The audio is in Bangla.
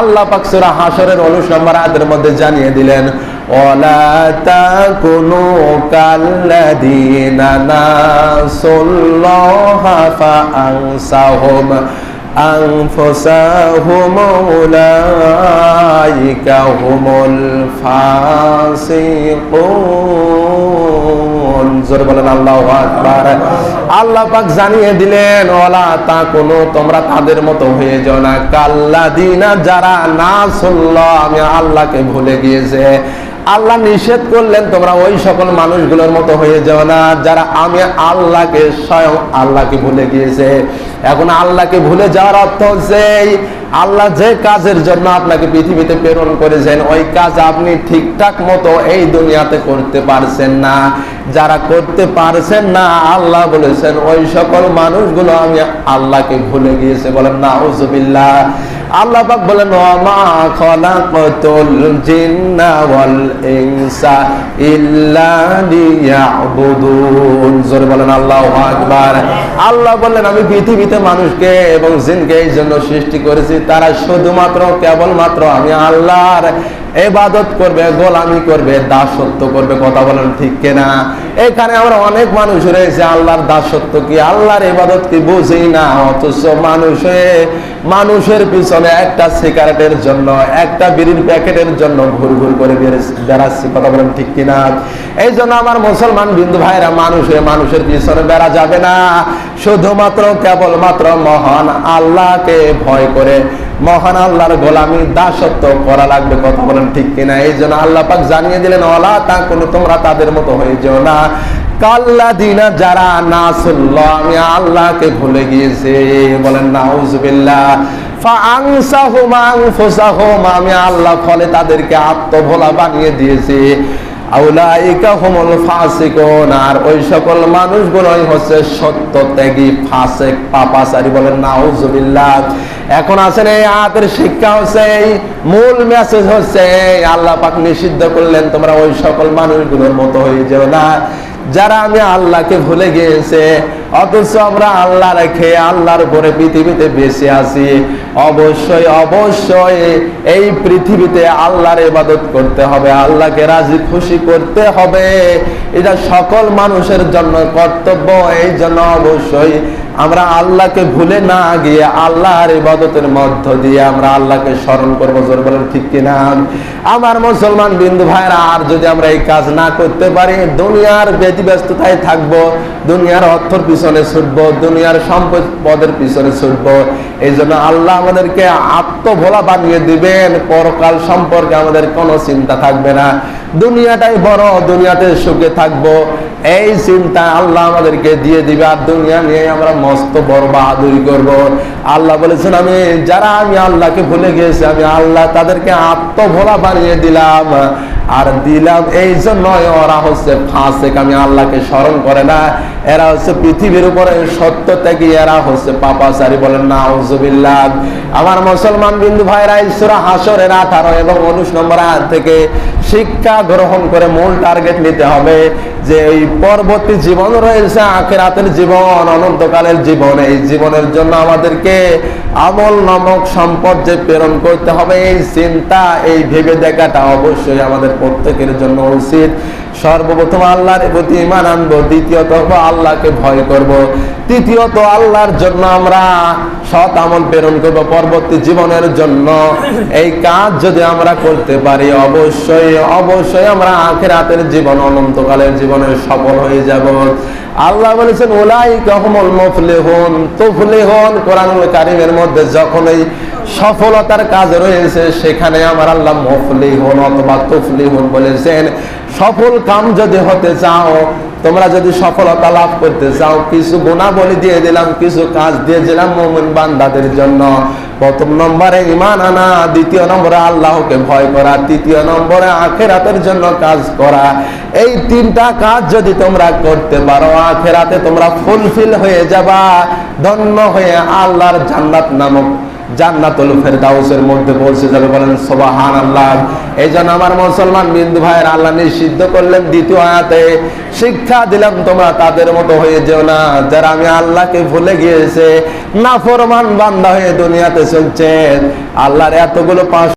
আল্লাহ পাক সূরা হাশরের 19 নম্বর মধ্যে জানিয়ে দিলেন, ওয়ালা তাকুনু কাল্লাযীনা নাসুল্লাহা ফাআনসাহুম আনফুসাহুম উলাইকা হুমুল ফাসিকুন. জোরে বলেন, আল্লাহ আকবার। আল্লাহ পাক জানিয়ে দিলেন ওলা তা কোনো তোমরা তাদের মতো হয়ে যাও না। কাল্লা দিনা যারা না শুনল, আমি আল্লাহকে ভুলে গিয়েছে। আল্লাহ নিষেধ করলেন, তোমরা ওই সকল মানুষগুলোর মতো হয়ে যাও না, যারা আমি আল্লাহকে স্বয়ং আল্লাহকে ভুলে গিয়েছে। এখন আল্লাহকে ভুলে যাওয়ার অর্থ হচ্ছে আল্লাহ যে কাজের জন্য আপনাকে পৃথিবীতে প্রেরণ করেছেন, ওই কাজ আপনি ঠিকঠাক মতো এই দুনিয়াতে করতে পারছেন না। যারা করতে পারছেন না, আল্লাহ বলেছেন, ওই সকল মানুষগুলো আমি আল্লাহকে ভুলে গিয়েছে। বলেন না আল্লাহ পাক বলেন বলেন আল্লাহু বললেন, আমি পৃথিবীতে মানুষকে এবং জিনকে এই জন্য সৃষ্টি করেছি। তারা শুধুমাত্র, কেবলমাত্র আমি আল্লাহর এবাদত করবে, গোলামি করবে, দাসত্ব করবে, কথা বলেন ঠিক কিনা? এখানে আমরা অনেক মানুষ রয়েছে, আল্লাহর দাসত্ব কি, আল্লাহর এবাদত কি বুঝি না, অথচ মানুষে, মানুষের পিছনে একটা সিগারেটের জন্য, একটা বিড়ির প্যাকেটের জন্য ঘুর ঘুর করে বেড়ে- বেড়াচ্ছি, কথা বলেন ঠিক কিনা? এই জন্য আমার মুসলমান বিন্দু ভাইরা, মানুষে মানুষের পিছনে বেড়া যাবে না। শুধুমাত্র কেবলমাত্র মহান আল্লাহকে ভয় করে মহান আল্লাহর গোলামি দাসত্ব করা লাগবে, কথা বলেন ঠিক কিনা? এই জন্য আল্লাহ পাক জানিয়ে দিলেন ওলা তা কোনো তোমরা তাদের মতো হয়ে যেও না। কাল্লা দিনা যারা না শুনলো আমি আল্লাহকে ভুলে গিয়েছে। বলেন না উজবিল্লাহ আমি আল্লাহ ফলে তাদেরকে আত্মভোলা বানিয়ে দিয়েছি। আর ওই সকল মানুষগুলোই হচ্ছে সত্য ত্যাগী, ফাঁসেক, পাপাচারি বলেন নাউজুবিল্লাহ। এখন আছেন এই আয়াতের শিক্ষা হচ্ছে মূল মেসেজ হচ্ছে আল্লাহ পাক নিষিদ্ধ করলেন, তোমরা ওই সকল মানুষগুলোর মতো হয়ে যেও না। যারা আমি আল্লাহকে ভুলে গিয়েছে অথচ আমরা আল্লাহ রেখে আল্লাহর উপরে পৃথিবীতে বেঁচে আছি। অবশ্যই অবশ্যই এই পৃথিবীতে আল্লাহর ইবাদত করতে হবে, আল্লাহকে রাজি খুশি করতে হবে। এটা সকল মানুষের জন্য কর্তব্য, এই জন্য অবশ্যই আমরা আল্লাহকে ভুলে না গিয়ে আল্লাহর ইবাদতের মধ্য দিয়ে আমরা আল্লাহকে স্মরণ করব, জোর বলেন ঠিক কিনা? আমার মুসলমান বিন্দু ভাইরা, আর যদি আমরা এই কাজ না করতে পারি, দুনিয়ার ব্যতি ব্যস্ততায় থাকব, দুনিয়ার অর্থর পিছনে ছুটবো, দুনিয়ার সম্পদ পদের পিছনে ছুটবো এই জন্য আল্লাহ আমাদেরকে আত্মভোলা বানিয়ে দিবেন, পরকাল সম্পর্কে আমাদের কোনো চিন্তা থাকবে না। দুনিয়াটাই বড়, দুনিয়াতে সুখে থাকব এই চিন্তা আল্লাহ আমাদেরকে দিয়ে দিবে আর দুনিয়া নিয়ে আমরা মস্ত বড় বাহাদুরি করব। আল্লাহ বলেছেন, আমি, যারা আমি আল্লাহকে ভুলে গিয়েছি, আমি আল্লাহ তাদেরকে আত্মভোলা বানিয়ে দিলাম। আর দিলাম, এই জন্যই ওরা হচ্ছে ফাঁসেক, আমি আল্লাহকে স্মরণ করে না। এরা হচ্ছে পৃথিবীর উপরে সত্য থেকে এরা হচ্ছে পাপাচারী বলেন না আউজুবিল্লাহ আমার মুসলমান বিন্দু ভাইরা ঈশ্বরা হাসরের আঠারো এবং উনিশ নম্বর থেকে শিক্ষা গ্রহণ করে মূল টার্গেট নিতে হবে যে এই পরবর্তী জীবন রয়েছে, আখেরাতের জীবন, অনন্তকালের জীবন। এই জীবনের জন্য আমাদেরকে আমল নামক সম্পদ যে প্রেরণ করতে হবে, এই চিন্তা, এই ভেবে দেখাটা অবশ্যই আমাদের প্রত্যেকের জন্য উচিত। সর্বপ্রথম আল্লাহর প্রতি ইমান আনব, দ্বিতীয়ত আল্লাহকে ভয় করব। তৃতীয়ত আল্লাহর জন্য আমরা সৎ আমল প্রেরণ করব পরবর্তী জীবনের জন্য। এই কাজ যদি আমরা করতে পারি, অবশ্যই অবশ্যই আমরা আখের হাতের জীবন অনন্তকালের জীবনে সফল হয়ে যাব। আল্লাহ বলেছেন ওলাই কহমল মফলে হন তফলে হন কোরআনুল কারিমের মধ্যে যখন এই সফলতার কাজ রয়েছে, সেখানে আমার আল্লাহ মফলি হন অথবা তফলি হন বলেছেন, সফল কাম যদি হতে চাও, তোমরা যদি সফলতা লাভ করতে চাও, কিছু গুণাবলী দিয়ে দিলাম, কিছু কাজ দিয়ে দিলাম মোমিন বান্দাদের জন্য। প্রথম নম্বরে ইমান আনা, দ্বিতীয় নম্বরে আল্লাহকে ভয় করা, তৃতীয় নম্বরে আখেরাতের জন্য কাজ করা। এই তিনটা কাজ যদি তোমরা করতে পারো, আখেরাতে তোমরা ফুলফিল হয়ে যাবা, ধন্য হয়ে আল্লাহর জান্নাত নামক জান্নাতুল ফেরদাউসের মধ্যে পৌঁছে যাবে বলেন সোবাহান আল্লাহ এই জন্য আমার মুসলমান বিন্দু ভাইয়ের, আল্লাহ নিষিদ্ধ করলেন দ্বিতীয় আয়াতে, শিক্ষা দিলাম তোমরা তাদের মতো হয়ে যেও না। যারা আমি আল্লাহকে ভুলে গিয়েছে না নাফরমান বান্দা হয়ে দুনিয়াতে চলছে। আল্লাহর এতগুলো পাঁচ